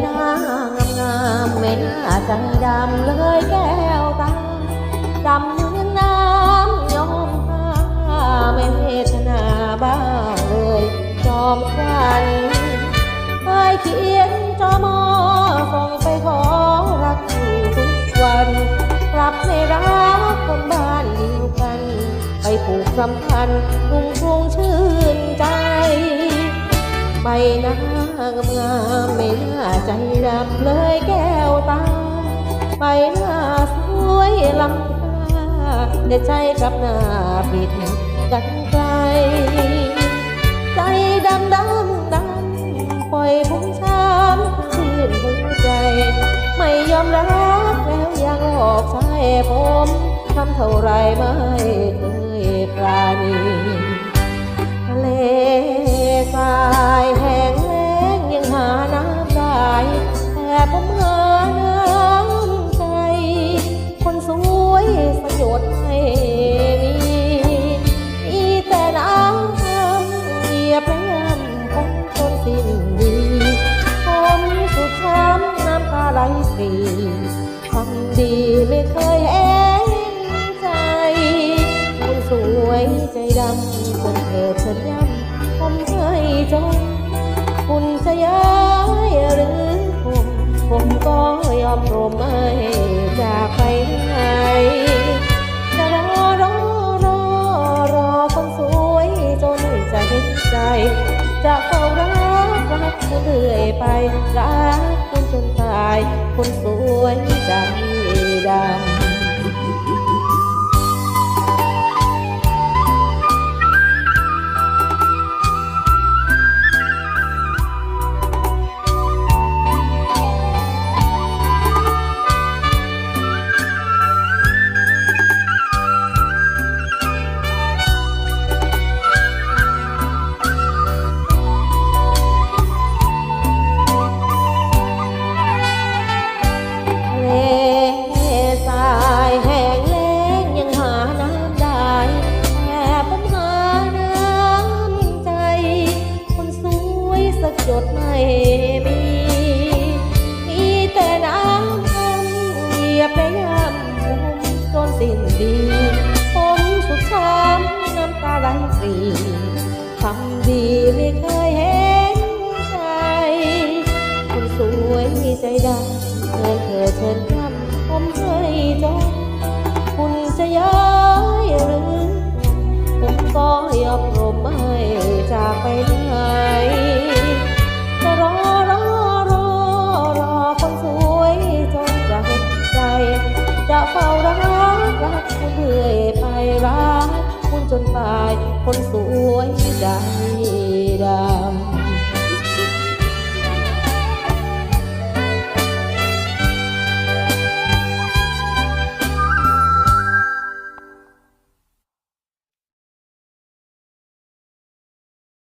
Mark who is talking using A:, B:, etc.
A: หน้างามงามๆไม่น่าใจดำเลยแก้วตาดำเหมือนน้ำยอมผ้าไม่เวทนาบ้างเลยจอมควันเคยเขียนจอมอส่งไปขอรักอยู่ทุกวันกลับไม่รักคนบ้านเดียวกัน ไปผูกสัมพันธ์กรุงกรุงชื่นใจใบหน้างามงามไม่น่าใจดำเลยแก้วตาใบหน้าสวยลำค่าแต่ใจกับหน้าปิดกันไกล ใจดำดำดำปล่อยผมช้ำชื่นหัวใจ ไม่ยอมรับแล้วยังหลอกใช้ผมทำเท่าไรไม่เคยปราณีาไหลปรีทำดีไม่เคยเอ็นใจคนสวยใจดำคนเกิดฉันย้ำผมให้จงคุณจะย้ายหรือผมผมก็ยอมรมไม่จากไปไหนจะรอรอรอรอคนสวยจนจะเห็นใจ จะเฝ้ารักรักเรื่อยไปรัก คนตายคนสวยใจดำ ทำดีไม่เคยเห็นใจคนสวยมีใจดำเงินเธอเชิญ